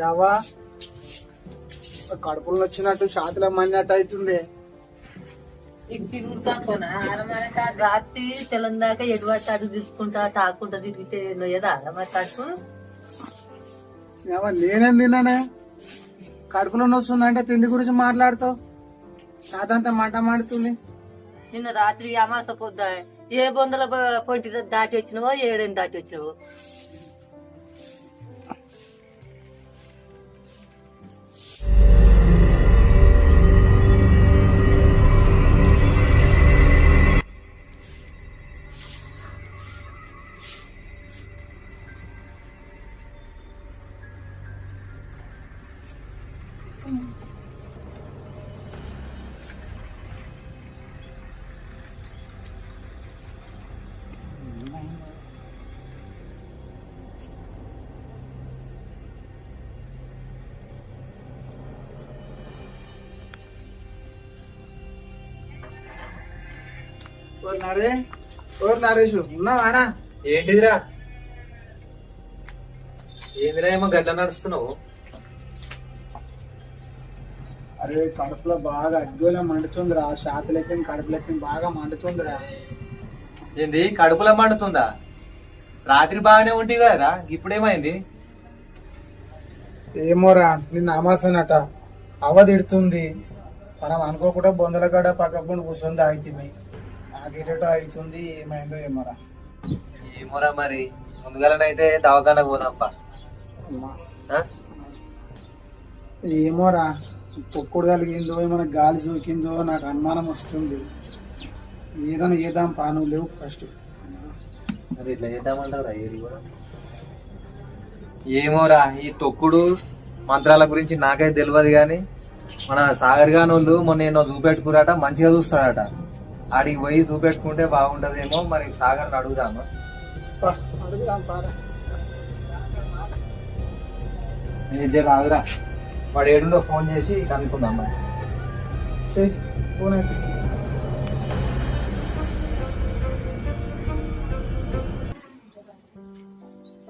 యావా కడుపులో వచ్చినట్టు షాతిలో మన్నట్టు అవుతుంది. ఆరమనక రాత్రి తెల్లం దాకా ఎటువంటి అటు తీసుకుంటా తాకుంటా తిరిగితే నొయ్యదా మరి కడుపు? నేనేం తిన్నానే? కడుపులో వస్తుందంటే తిండి గురించి మాట్లాడుతావు. షాతంతా మంట మాడుతుంది. నిన్న రాత్రి అమాస పొద్దా ఏ బొందల పొంటి దాటి వచ్చినవో ఏడేం దాటి వచ్చినవో? నరే ఓ నరేష్ ఉన్నావారా ఏంటిదిరా? ఏందిరా ఏమో గట్ల నడుస్తున్నావు? అరే కడుపులో బాగా అగ్గులో మండుతుందిరా. షాతి లెక్కని కడుపు లెక్కని బాగా మండుతుందిరా. ఏంది కడుపులో మండుతుందా? రాత్రి బాగానే ఉంటే కదరా? ఇప్పుడేమైంది? ఏమోరా నిన్న అమాసనట. అవదిడుతుంది మనం అనుకోకుండా బొందల గడ పక్కకుండా కూర్చొని అవుతుంది నాకేటో అవుతుంది ఏమైందో ఏమోరా ఏమోరా మరి. ముందుగాలనైతే దవాఖానకు పోదాంపా? ఏమోరా పొక్కుడు కలిగిందో ఏమైనా గాలి సోకిందో నాకు అనుమానం వస్తుంది. ఏదైనా ఏదాం పాను లేవు ఫస్ట్ మరి ఇట్లా చేద్దామంటారా ఏది కూడా. ఏమోరా ఈ తొక్కుడు మంత్రాల గురించి నాకైతే తెలియదు కానీ మన సాగర్ గాని వాళ్ళు మొన్న ఎన్నో చూపెట్టుకురాట మంచిగా చూస్తాడట. ఆడికి పోయి చూపెట్టుకుంటే బాగుంటదేమో మరి సాగర్ని అడుగుదామా? జర ఆగురా. వాడు ఏడుండో ఫోన్ చేసి కనుక్కుందాం మరి. చెయ్యి ఫోన్ అయితే.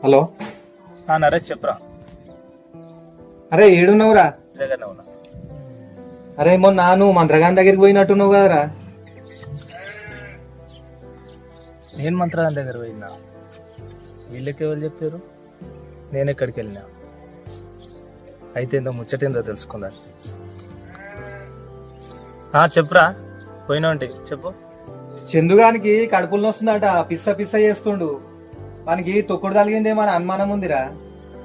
హలో? నరేష్ చెప్పరా. అరే ఏడున్నావురా? ఉన్నా. అరే మొన్న నువ్వు మంత్రగాన్ దగ్గరికి పోయినట్టున్నావు కదరా. నేను మంత్రాలయం దగ్గర పోయినా. వీళ్ళకి ఎవరు చెప్పారు? నేను ఎక్కడికి వెళ్ళినా. అయితే ఏందో ముచ్చటేందో తెలుసుకుందా? ఆ, చెప్పురా. పోయినా ఉంటే చెప్పు. చందుగానికి కడుపులో వస్తుందట పిస్స పిస్స చేస్తుండు. మనకి తొక్కుడు తలిగిందేమో అని అనుమానం ఉందిరా.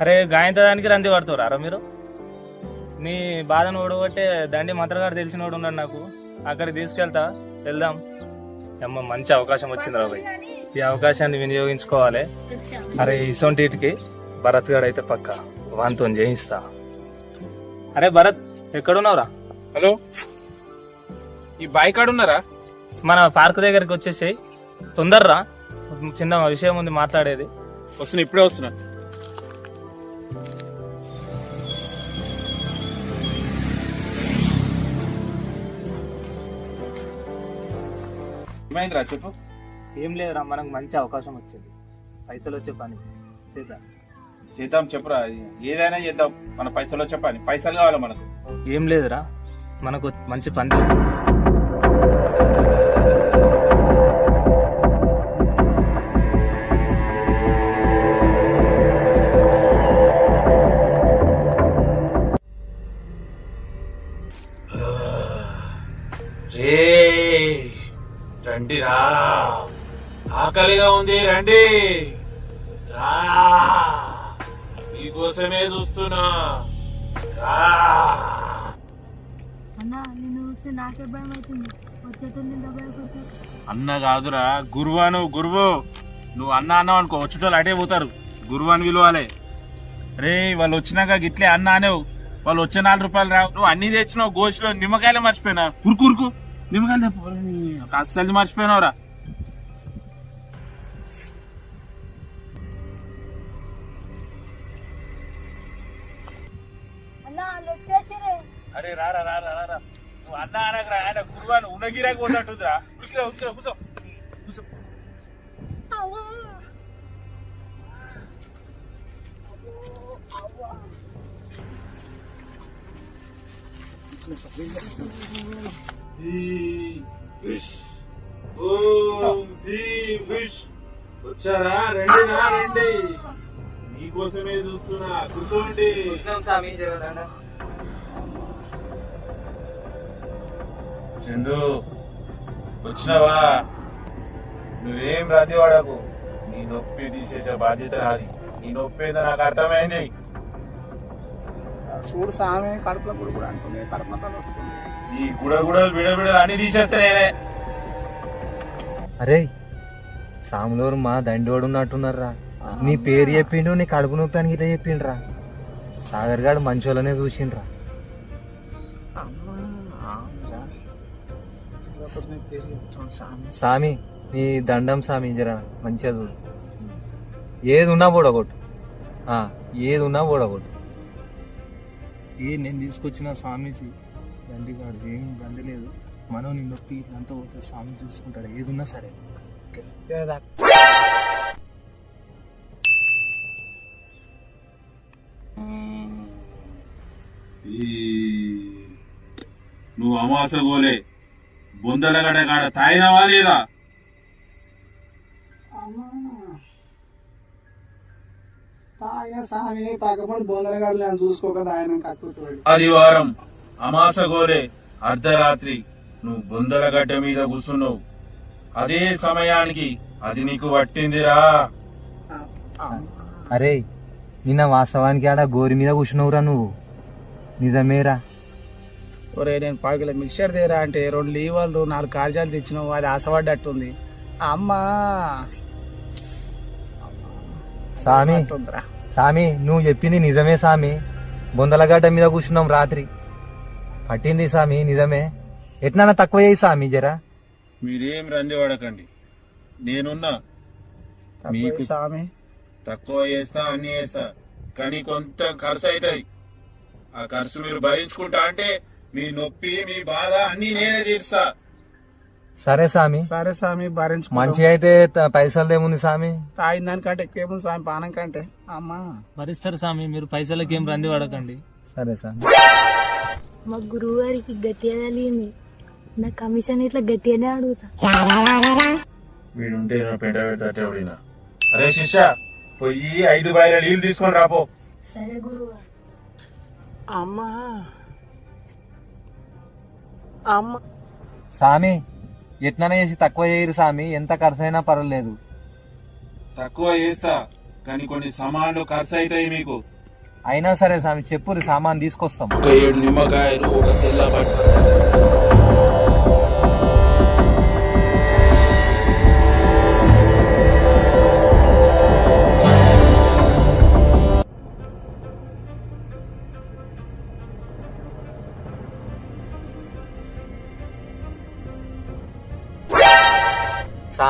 అరే గాయంతదానికి రంది పడుతురా మీరు? నీ బాధను ఓడగొట్టే దండి మంత్రగాడు తెలిసినోడు ఉన్నాడు నాకు. అక్కడికి తీసుకెళ్తా వెళ్దాం. అమ్మ మంచి అవకాశం వచ్చింది రా భయ్ ఈ అవకాశాన్ని వినియోగించుకోవాలి. అరే ఇసొంటికి భరత్ గారు అయితే పక్క వాంతో చేయిస్తా అరే భరత్ ఎక్కడున్నావురా? హలో. ఈ బాయ్ కాడ ఉన్నారా మన పార్క్ దగ్గరికి వచ్చేసేయ్. తొందరరా. చిన్న విషయం ఉంది మాట్లాడేది. వస్తున్నా ఇప్పుడే వస్తున్నా. ఏమైందిరా చెప్పు. ఏం లేదురా మనకు మంచి అవకాశం వచ్చింది. పైసలు వచ్చే పని. చేద్దాం. చేద్దాం చెప్పురా. ఏదైనా చేద్దాం. మన పైసలు చెప్పాలి పైసలు కావాలి మనకు. ఏం లేదురా మనకు మంచి పని ఆకలిగా ఉంది రండి. మీకోసమే చూస్తున్నా. అన్న నిన్ను చూస్తే నాకే భయం అవుతుంది వచ్చేటోళ్ళు ఎంత భయపడతారు. అన్న కాదురా గురువాను గురువు. నువ్వు అన్న అన్నావు అనుకో వచ్చేటోళ్ళు అటే పోతారు. గురువు అని పిలవాలి రే వాళ్ళు వచ్చినాక గిట్లే అన్న అనేవు. వాళ్ళు వచ్చే నాలుగు రూపాయలు రావు. నువ్వు అన్ని తెచ్చినావు గోషిలో నిమ్మకాయలే మర్చిపోయినా. ఉరుకు ఉరుకు. నిమ్మకాయలు అస్సలు మర్చిపోయినావురా. అరే రారా రారా రారా నువ్వు అన్న అనగరా ఆయన గురువాను ఉన్నగిరాకి పోతాంటుందిరా ఉరికిరా ఉరికిరా కూర్చో. కూర్చో. వచ్చారా? రండి నా రండి. మీకోసమే చూస్తున్నా. కూర్చోండి. స్వామి జరగదండ. చందు వచ్చినావా? నువ్వేం రాది వాడకు? నీ నొప్పి తీసేసే బాధ్యత నాది. నీ నొప్పి ఏదో నాకు అర్థమైంది. చూడు సామె కడుపులో కూడా కూడా అంటుంది కడుపులో వస్తుంది. ఈ గుడగుడలు బిడబిడలు అన్ని తీసేస్తా నేనే. అరే సాములూరు మా దండోడు ఉన్నట్టున్నారా నీ పేరు చెప్పిండు నీ కడుపు నొప్పి అని ఇట్లా చెప్పిండ్రా. సాగర్ గాడు మంచోళ్ళనే చూసిండ్రా. సామె. సామి నీ దండం సామి జర మంచిగా చూడు. ఏది ఉన్నా పోడగొట్టు ఆ, ఏది ఉన్నా పోడగొట్టు ఏ నేను తీసుకొచ్చిన స్వామీజీ దండి కాడు ఏం దండి లేదు. మనం నీ నొప్పి ఇట్లంతా పోతే స్వామి చూసుకుంటాడు ఏది ఉన్నా సరే నువ్వు అమాస గోలే. బొందలగడ కాడ తాయినవా లేదా? ఆదివారం అమాస గోలే అర్ధరాత్రి నువ్వు బొందలగడ్డ మీద కూర్చున్నావు. అదే సమయానికి అది నీకు పట్టిందిరా. అరే నిన్న వాస్తవానికి ఆడ గోరి మీద కూర్చున్నావురా నువ్వు. నిజమేరా? ఒరే నేను పాకిల మిక్చర్ తీరా అంటే రెండు లీవర్లు నాలుగు కాజాలు తెచ్చినావు అది ఆశపడ్డట్టుంది. అమ్మా! సామి. సామి నువ్వు చెప్పింది నిజమే సామి. బొందలగడ్డ మీద కూర్చున్నాం రాత్రి. పట్టింది సామి నిజమే. ఎట్లా తక్కువ చేయి సామి జరా. మీరేం రంది పడకండి. నేనున్నా. మీకు సామి. తక్కువ చేస్తా అన్ని చేస్తా. కానీ కొంత ఖర్చు అవుతాయి. ఆ ఖర్చు మీరు భరించుకుంటా అంటే మీ నొప్పి మీ బాధ అన్ని నేనే తీరుస్తా. సరే సామి. సరే సామి భరించు మంచిగా అయితే పైసలు ఏముంది సామి? తాగిన దానికంటే ఎక్కువ సామి పానం కంటే? అమ్మా. భరిస్తారు స్వామి మీరు పైసలకి ఏం రంది పడకండి సరే సామి. మా గురువు గారికి గట్టిగా తగిలింది. నా కమిషన్ ఇట్లా గట్టిగానే అడుగుతా. వీడుంటే నా పెంట పెడతా అరే శిష్య పోయి ఐదు బయల నీళ్ళు తీసుకొని రాపో సరే గురువు. అమ్మ. సామి ఎట్లనే చేసి తక్కువ చేయరు సామి ఎంత ఖర్చు అయినా పర్వాలేదు. తక్కువ చేస్తా కానీ కొన్ని సామాన్లు ఖర్చు అవుతాయి మీకు. అయినా సరే సామి చెప్పురు సామాన్ తీసుకొస్తాం. ఒక ఏడు నిమ్మకాయలు ఒక తెల్ల బట్ట.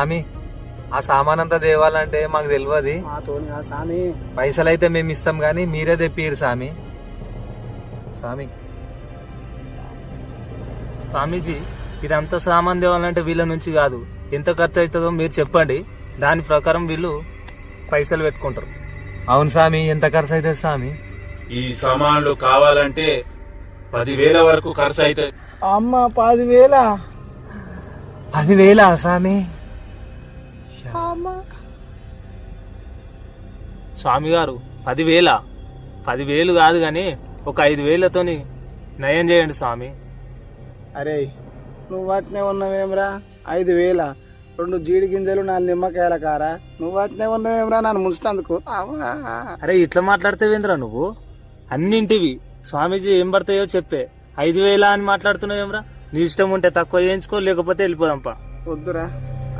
సామి ఆ సామాన్ అంతా తేవాలంటే మాకు తెలియదు మాతోని ఆ సామి. పైసలు అయితే మేము ఇస్తాం కానీ మీరే తెప్పిరు సామి. సామి. స్వామీజీ ఇదంతా సామాన్ తేవాలంటే వీళ్ళ నుంచి కాదు. ఎంత ఖర్చు అవుతుందో మీరు చెప్పండి. దాని ప్రకారం వీళ్ళు పైసలు పెట్టుకుంటారు. అవును సామి ఎంత ఖర్చు అవుతుంది సామి? ఈ సామాన్లు కావాలంటే పదివేల వరకు ఖర్చు అవుతాయి అమ్మ పదివేల? పదివేల సామి? స్వామి గారు పదివేల. పదివేలు కాదు కానీ ఒక ఐదు వేలతోని నయం చేయండి స్వామి. అరే నువ్వు వాటినే ఉన్నావేమ్రా? ఐదు వేల. రెండు జీడి గింజలు నాలుగు నిమ్మకాయల కారా? నువ్వు వాటినే ఉన్నావేమ్రా? నన్ను ముంచుతందుకు. అరే ఇట్లా మాట్లాడితేవేంద్రా నువ్వు? అన్నింటివి స్వామీజీ ఏం పడతాయో చెప్పే. ఐదు వేల అని మాట్లాడుతున్నావేమ్రా? నీ ఇష్టం ఉంటే తక్కువ చేయించుకో లేకపోతే వెళ్ళిపోదాంపా. వద్దురా.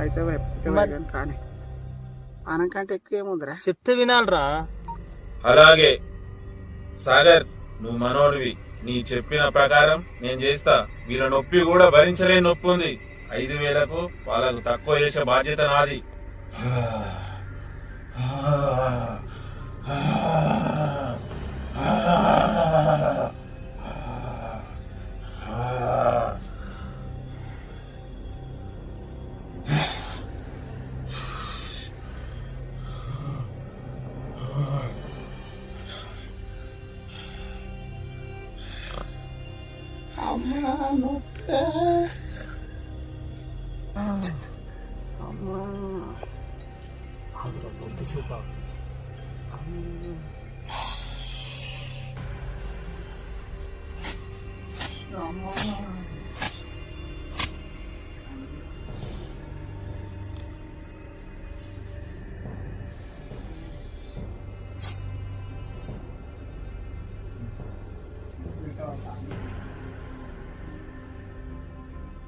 అయితే కానీ. కంటే ఎక్కువ ఏముందిరా? చెప్తే వినాలరా. అలాగే. సాగర్ నువ్వు మనోడివి. నీ చెప్పిన ప్రకారం నేను చేస్తా. వీళ్ళ నొప్పి కూడా భరించలేని నొప్పి ఉంది. ఐదు వేలకు వాళ్ళకు తక్కువ చేసే బాధ్యత నాది.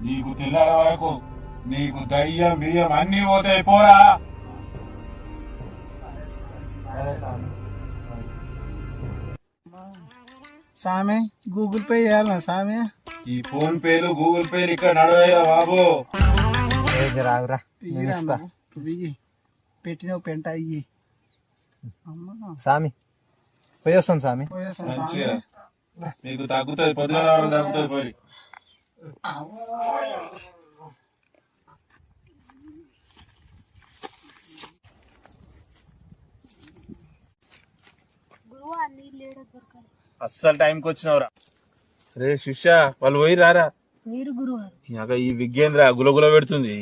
నీకు తెల్లార వరకు నీకు దయ్యం బియ్యం అన్ని పోతాయి పోరా. సామె గూగుల్ పే చేయాలనా సామె ఈ ఫోన్ పేలు గూగుల్ పేలు ఇక్కడ నడవయ్యా బాబు. ఏ జరాగురా నేను ఇయ్యిరా ఇస్తా. అమ్మ. నువ్వు ఇయ్యి పెట్టిన పెంట ఇయ్యి అమ్మ సామి పోయి వస్తాం సామి. పోయేస్తాం మంచిగా. సామె. నీకు తగ్గుతుంది పొద్దున వరకు తగ్గుతుంది పోయి. గురువు నీళ్ళు ఏడ దొరకాలి? అస్సలు టైంకి వచ్చినవరా? రే శిష్య వాళ్ళు పోయి రారా? ఇక ఈ విజ్ఞేంద్ర గులగుల పెడుతుంది.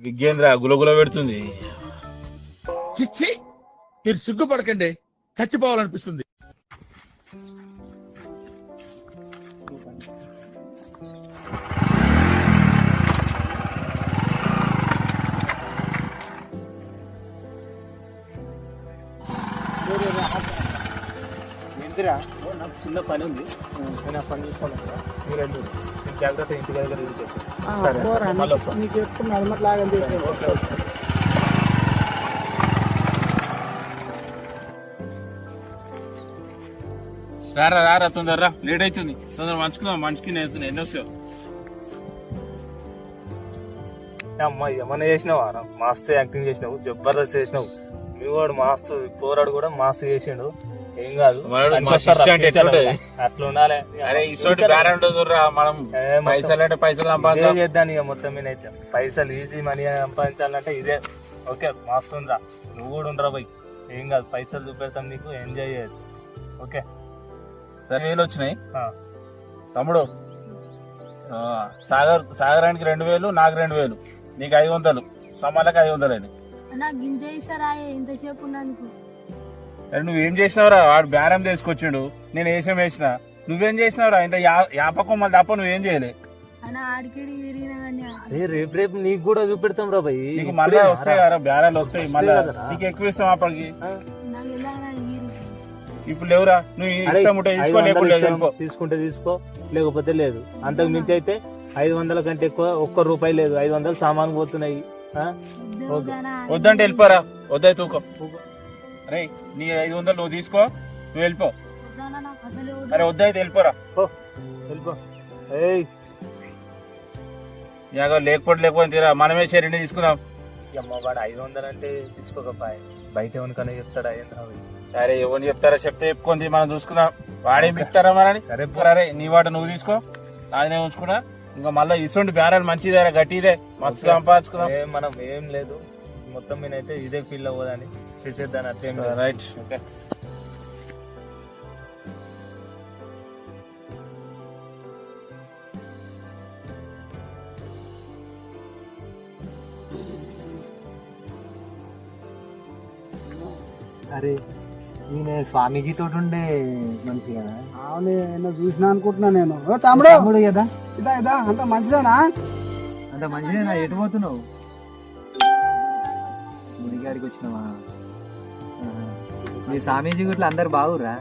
విజ్ఞేంద్ర గులగుల పెడుతుంది. చిచ్చి మీరు సిగ్గుపడకండి. చచ్చిపోవాలనిపిస్తుంది. ఏంటిరా ఓ, నాకు చిన్న పని ఉంది. నేను ఆ పని చూసుకోవాలి మీరు వెళ్ళు జాగ్రత్త ఇంటి దగ్గర మళ్ళీ నీకు- చేసే రారా రారా తొందర రా లేట్ అవుతుంది. తొందర మంచుకుందాం మంచుకి నేను ఎన్ని వస్తావు అమ్మా ఏమన్నా చేసినావా? రా? మస్తు యాక్టింగ్ చేసినావు జబర్దస్త్ చేసినావు. మీ వాడు మస్తు పోరాడు కూడా మస్తు చేసిండు. ఏం కాదు? అట్లా ఉండాలి. మనం పైసలు అంటే పైసలు ఇదే సంపాదించాం చేద్దాం ఇక మొత్తం మీద అయితే. పైసలు ఈజీ మనీ సంపాదించాలంటే ఇదే. ఓకే మస్తు ఉందిరా నువ్వు కూడా ఉండరా పోయి. ఏం కాదు పైసలు చూపెడతాం నీకు ఎంజాయ్ చేయొచ్చు. ఓకే. సరే వేలు వచ్చినాయి. తమ్ముడు సాగర్ సాగరానికి రెండు వేలు నాకు రెండు వేలు. నీకు ఐదు వందలు. సమాలకు ఐదు వందలు అని అరే నువ్వేం చేసినావురా? వాడు బేరం తీసుకొచ్చిండు నేను వేసం వేసిన. నువ్వేం చేసినావురా? ఇంత కొమ్మలు తప్ప నువ్వేం చేయలే. అరే రేపు రేపు నీకు కూడా చూపెడతాం రా భయ్. నీకు మళ్ళీ వస్తాయి కదా బేరాలు వస్తాయి. మళ్ళీ. నీకు ఎక్కువ ఇస్తాం అప్పటికి. ఇప్పుడు లేవురా? నువ్వు ఇష్టం ఉంటే తీసుకో లేకుండా. తీసుకుంటే తీసుకో. లేకపోతే లేదు. అంతకు మించి అయితే ఐదు వందల కంటే ఎక్కువ ఒక్క రూపాయి లేదు. ఐదు వందలు సామాన్ పోతున్నాయి. వద్దంటే వెళ్ళిపోరా. వద్దా తూకో. అరే నీ ఐదు వందలు నువ్వు తీసుకో నువ్వు వెళ్ళిపో. అరే వద్దయితే వెళ్ళిపోరా. వెళ్ళిపో. ఏయ్. ఇక లేకపోతే లేకపోతే తీరా మనమే షేర్ తీసుకుందాం. అమ్మ వాడు ఐదు వందలు అంటే తీసుకోకపోయి? బయట ఎవరికైనా చెప్తాడా? అరే ఎవరిని చెప్తారా చెప్తే చెప్పుకుంది మనం చూసుకుందాం. వాడేం చెప్తారా మరి సరే. అరే నీ వాట నువ్వు తీసుకో. అది నేను ఉంచుకున్నా. ఇంకా మళ్ళీ ఇటువంటి బేరాలు మంచిదే గట్టిదే. మస్తు సంపాదించుకున్నాం. ఏం మనం ఏం లేదు. మొత్తం మీద అయితే ఇదే ఫీల్ అవ్వదని చేసేద్దాని అట్లేం. Right okay. అరే ఈయన స్వామీజీ తోటి ఉండే మనిషి కదా? అవును నేను చూసినా అనుకుంటున్నా నేను. తమ్ముడు! తమ్ముడు కదా? ఇదా ఇదా అంత మంచిదేనా? అంత మంచిదేనా? ఎటు పోతున్నావు? గుడిగాడికి వచ్చినావా. మీ స్వామీజీ గుట్లు అందరు బాగురా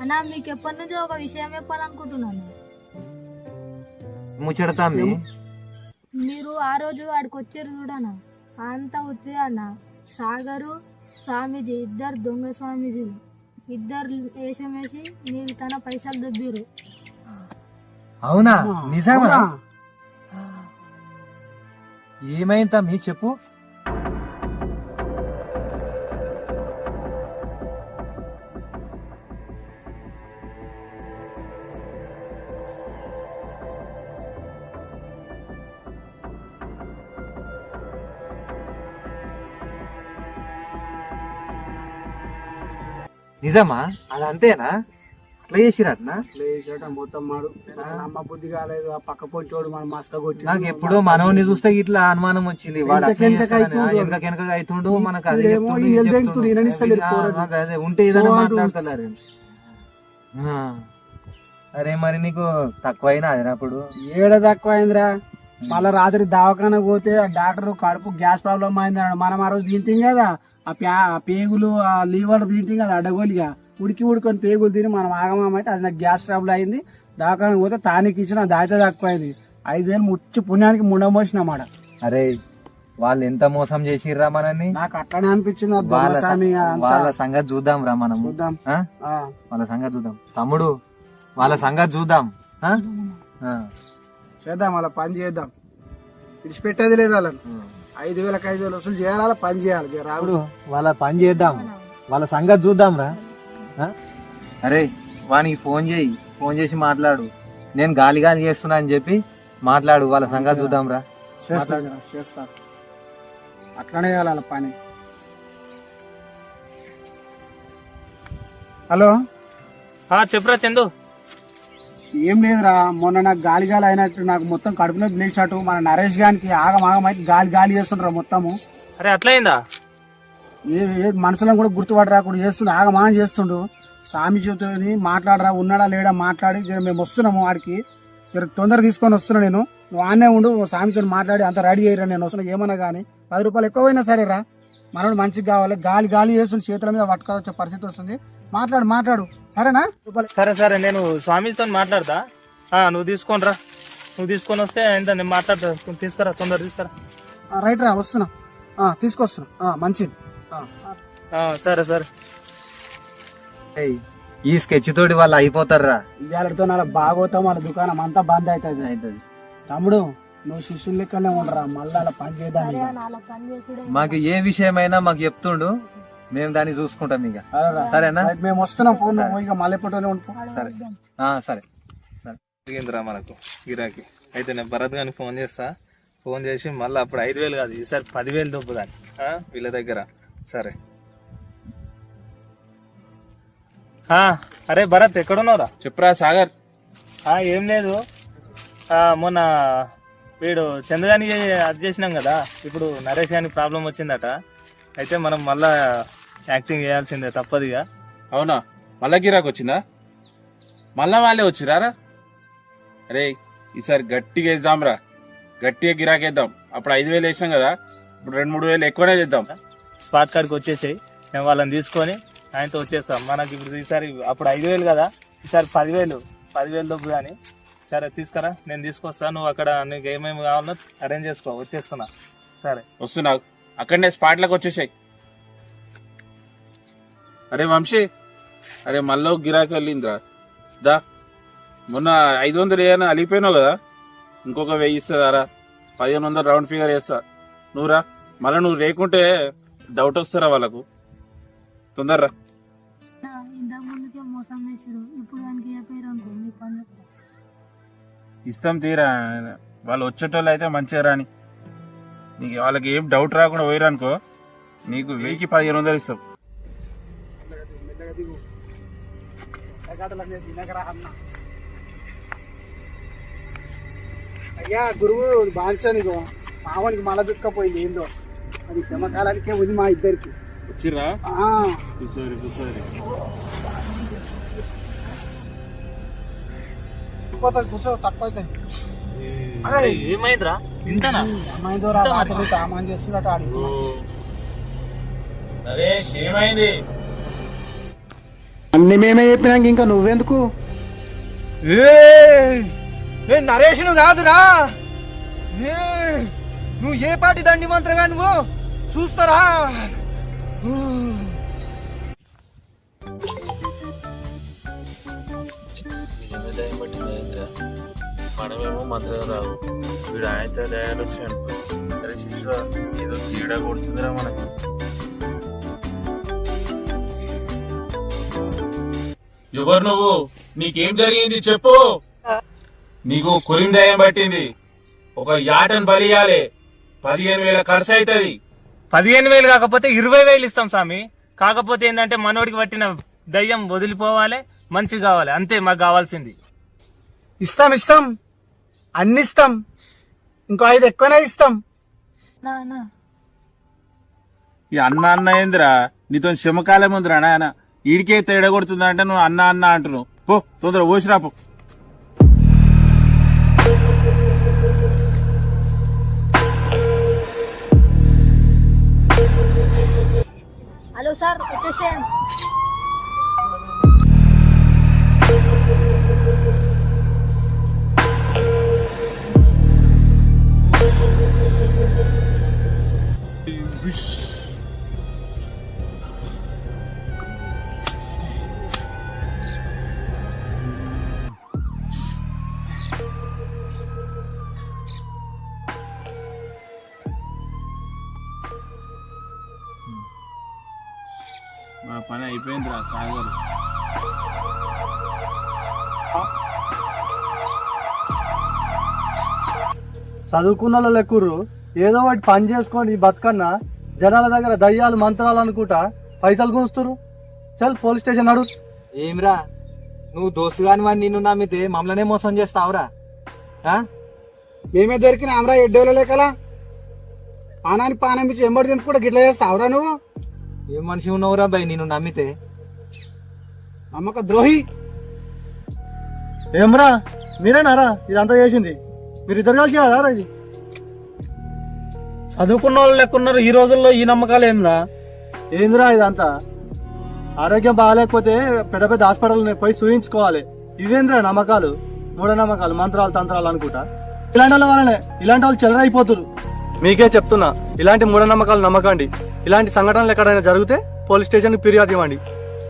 అన్న మీకు ఎప్పటి నుంచో ఒక విషయం చెప్పాలనుకుంటున్నాను. మీరు ఆ రోజు ఆడికి వచ్చారు చూడనా? అంతా వచ్చే అన్న. సాగరు స్వామీజీ ఇద్దరు దొంగ స్వామీజీలు. ఇద్దరు వేషం వేసి మీరు తన పైసలు దొబ్బిరు అవునా? నిజమా? అవునా? ఏమైందా మీ చెప్పు. నిజమా? అది అంతేనా? అట్లా చేసిరట్నా? లేచాట మొత్తం మాడు. నమ్మ బుద్ధి కాలేదు ఆ పక్క పొంటోడు మన మస్క కొట్టి నాకు ఎప్పుడో మనవని చూస్తే ఇట్లా అనుమానం వచ్చింది. వాడు వెనక అవుతుండు మనకు అదే. అదే, అదే, ఉంటే ఏదైనా మాట్లాడతలేరు. అరే మరి నీకు తక్కువైనా అప్పుడు? ఏడ తక్కువ అయిందిరా మళ్ళా రాత్రి దవాఖాన పోతే డాక్టర్ కడుపు గ్యాస్ ప్రాబ్లం అయింది మనం ఆ రోజు తింటాం కదా. ఆ ప్యా ఆ పేగులు ఆ లీవర్ తింటాం కదా అడగోలిగా. ఉడికి ఉడుకొని పేగులు తిని మనం ఆగమం అయితే అది నాకు గ్యాస్ ట్రబుల్ అయింది. దవాఖాన పోతే తానికి ఇచ్చిన దాయితే తక్కువ అయింది ఐదు వేలు ముచ్చి పుణ్యానికి ముండమోసినమాట అరే వాళ్ళు ఎంత మోసం చేసిర్రా మనల్ని? నాకు అట్లానే అనిపించింది వాళ్ళ. వాళ్ళ సంగతి చూద్దాం రా మనం చూద్దాం. వాళ్ళ సంగతి చూద్దాం. తమ్ముడు వాళ్ళ సంగతి చూద్దాం. చేద్దాం అలా పని చేద్దాం. విడిచిపెట్టేది లేదు వాళ్ళని. ఐదు వేలకు ఐదు వేలు వసూలు చేయాలి? అలా పని చేయాలి? రావుడు వాళ్ళ పని చేద్దాం. వాళ్ళ సంగతి చూద్దాం రా? అరే వానికి ఫోన్ చేయి. ఫోన్ చేసి మాట్లాడు. నేను గాలి గాలి చేస్తున్నా అని చెప్పి మాట్లాడు. వాళ్ళ సంగతి చూద్దాం రా. చేస్తా. అట్లనే చేయాలి వాళ్ళ పని. హలో? ఆ, చెప్పురా చందు. ఏం లేదురా. మొన్న నాకు గాలి గాలి అయినట్టు నాకు మొత్తం కడుపులో లేచాటు మన నరేష్ గారికి ఆగం ఆగం అయితే గాలి గాలి చేస్తుండ్రా మొత్తము. అరే అట్లయిందా? ఏ ఏ మనుషులను కూడా గుర్తుపడి రాకుండా చేస్తుండు ఆగమాగం చేస్తుండు. స్వామిజీతో మాట్లాడరా ఉన్నాడా లేడా మాట్లాడి జర మేము వస్తున్నాము వాడికి జర తొందరగా తీసుకొని వస్తున్నా నేను. నువ్వు ఆనే ఉండు స్వామితో మాట్లాడి అంత రెడీ అయ్యారా నేను వస్తున్నా ఏమన్నా కానీ పది రూపాయలు ఎక్కువైనా సరే రా మనోడు మంచిగా కావాలి. గాలి గాలి చేస్తుండు చేతుల మీద పట్టుకోవాల్సే పరిస్థితి వస్తుంది. మాట్లాడు మాట్లాడు. సరేనా? సరే సరే. నేను స్వామితో మాట్లాడతా. ఆ, నువ్వు తీసుకొని రా. నువ్వు తీసుకొని వస్తే ఎంత నేను మాట్లాడతా. తీసుకురా తొందర తీసుకురా. ఆ, రైట్ రా వస్తున్నా. ఆ, తీసుకొస్తున్నా. ఆ, మంచిది. ఆ, ఆ. ఆ, సరే సరే. ఏయ్, ఈ స్కెచ్ తోటి వాళ్ళు అయిపోతారా ఇవాళతో నా బాగోతాం వాళ్ళ దుకాణం అంతా బంద్ అవుతుంది. తమ్ముడు నువ్వు శిష్యుల లెక్కనే ఉండరా? మళ్ళీ అలా పని చేద్దాం సరే ఇక. మాకు ఏ విషయమైనా మాకు చెప్తుండు మేము దాన్ని చూసుకుంటాం ఇక. సరేరా సరేనా? రైట్, మేము వస్తున్నాం ఫోన్ నువ్వు ఇక మళ్ళీ ఎప్పటిలోనే ఉండిపో సరే. ఆ, సరే. జరిగిందిరా మనకు గిరాకి అయితే నేను భరత్ గారికి ఫోన్ చేస్తా. ఫోన్ చేసి మళ్ళీ అప్పుడు ఐదు వేలు కాదు ఈసారి పదివేలు దొబ్బు దాన్ని ఆ, వీళ్ళ దగ్గర. సరే. ఆ, అరే భరత్ ఎక్కడున్నావురా? చెప్పురా సాగర్. ఆ, ఏం లేదు. ఆ, మొన్న వీడు చంద్రగానికి అది చేసినాం కదా ఇప్పుడు నరేష్ గారికి ప్రాబ్లం వచ్చిందట. అయితే మనం మళ్ళా యాక్టింగ్ చేయాల్సిందే తప్పదుగా అవునా? మళ్ళా గిరాకు వచ్చిందా? మళ్ళా వాళ్ళే వచ్చిరారా? అరే ఈసారి గట్టిగా వేద్దాంరా. గట్టిగా గిరాకేద్దాం అప్పుడు ఐదు వేలు వేసినాం కదా ఇప్పుడు రెండు మూడు వేలు ఎక్కువనే చేద్దాం. స్పాట్ కార్డ్కి వచ్చేసాయి. మేము వాళ్ళని తీసుకొని ఆయనతో వచ్చేస్తాం. మనకి ఇప్పుడు ఈసారి అప్పుడు ఐదు వేలు కదా ఈసారి పదివేలు పదివేలు డబ్బు కానీ సరే తీసుకురా. నేను తీసుకొస్తాను. నువ్వు అక్కడ నీకు ఏమేమి కావాలో అరేంజ్ చేసుకో. వచ్చేస్తున్నా. సరే. వస్తున్నావు అక్కడనే స్పాట్లకు వచ్చేసాయి. అరే వంశీ. అరే మళ్ళీ గిరాకీ వెళ్ళిందిరా దా. మొన్న ఐదు వందలు ఏమైనా అలిగిపోయినావు కదా? ఇంకొక వెయ్యి ఇస్తుందారా పదిహేను వందలు రౌండ్ ఫిగర్ వేస్తా. నువ్వురా. మళ్ళీ నువ్వు లేకుంటే డౌట్ వస్తారా వాళ్ళకు? తొందర్రా. ఇస్తాం తీరా. వాళ్ళు వచ్చేటోళ్ళు అయితే మంచిగా రాని. నీకు వాళ్ళకి ఏం డౌట్ రాకుండా పోయిరా అనుకో నీకు వెయ్యికి పదిహేను వందలు ఇస్తాం. అయ్యా గురువు బాంచా నీకు మావానికి మల దుక్కపోయింది ఏందో. అది క్షమకాలానికే ఉంది మా ఇద్దరికి. కూర్చోరి కూర్చో తక్కువ అవుతుంది అరే ఏమైందిరా? ఇంతనా? చేస్తున్నట్టు ఆడి. ఏమైంది? అన్ని మేమే చెప్పినాక ఇంకా నువ్వెందుకు? నేను నరేష్ కాదురా! ఏయ్, నువ్వు ఏ పాటి దండి మంత్రగా నువ్వు? చూస్తారా? మనమేమో మంత్రం రావు వీడు ఆయనతో దయాలు వచ్చాడు. అరే శిష్యుడా ఏదో తేడా కొడుతుందిరా మనకు. ఎవరు నువ్వు నీకేం జరిగింది చెప్పు. నీకు కురిం దయం పట్టింది. ఒక యాటను బలియాలి. పదిహేను వేల ఖర్చు అవుతుంది పదిహేను వేలు కాకపోతే ఇరవై వేలు ఇస్తాం స్వామి. కాకపోతే ఏంటంటే మనోడికి పట్టిన దయ్యం వదిలిపోవాలి మంచి కావాలి. అంతే మాకు కావాల్సింది. ఇస్తాం ఇస్తాం. అన్ని ఇస్తాం ఇంకో ఐదు ఎక్కువనే ఇస్తాం. ఈ అన్న అన్న ఏందిరా? నీతో శమకాలం ఉందిరా నాయన. ఈడికే తేడా కొడుతుందా అంటే నువ్వు అన్న అన్న అంటున్నావు. పో తొందర పోసిరా పో. హలో సార్ వచ్చేసేయండి. చదువుకున్న వాళ్ళు ఎక్కుర్రు ఏదో ఒకటి పని చేసుకొని బతుకన్నా జనాల దగ్గర దయ్యాలు మంత్రాలు అనుకుంటా పైసలు గుంచుతురు చల్ పోలీస్ స్టేషన్ అడుగు ఏమిరా నువ్వు దోస్తు కాని వాడిని నిన్ను నమ్మితే మమ్మల్నే మోసం చేస్తావురా? మేమే దొరికిన ఆమరా ఎడ్డోళ్ళ లెక్కలా? పానాన్ని పానం ఇచ్చి ఎంబడి దింపు కూడా గిట్ల చేస్తావురా నువ్వు? ఏం మనిషి ఉన్నావురా బై నిన్ను నమ్మితే? నమ్మక ద్రోహి! ఏమ్రా మీరేనారా? ఇదంతా చేసింది? మీరు ఇద్దరు కలిసి కదా ఇది? చదువుకున్న వాళ్ళు లెక్కున్నారు ఈ రోజుల్లో ఈ నమ్మకాలు ఏంరా ఏందిరా ఇదంతా? ఆరోగ్యం బాగాలేకపోతే పెద్ద పెద్ద హాస్పిటల్ పోయి చూయించుకోవాలి. ఇవేంద్రా నమ్మకాలు? మూఢనమ్మకాలు మంత్రాలు తంత్రాలు అనుకుంటా? ఇలాంటి వాళ్ళ వల్లనే ఇలాంటి వాళ్ళు చెలరైపోతురు. మీకే చెప్తున్నా ఇలాంటి మూఢనమ్మకాలు నమ్మకండి. ఇలాంటి సంఘటనలు ఎక్కడైనా జరిగితే పోలీస్ స్టేషన్ ఫిర్యాదు ఇవ్వండి.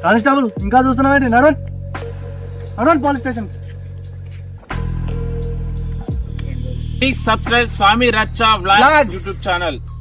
కానిస్టేబుల్ ఇంకా చూస్తున్నామేంటి నడవండి. నడవండి police station Please subscribe Swami Racha Vlogs YouTube channel.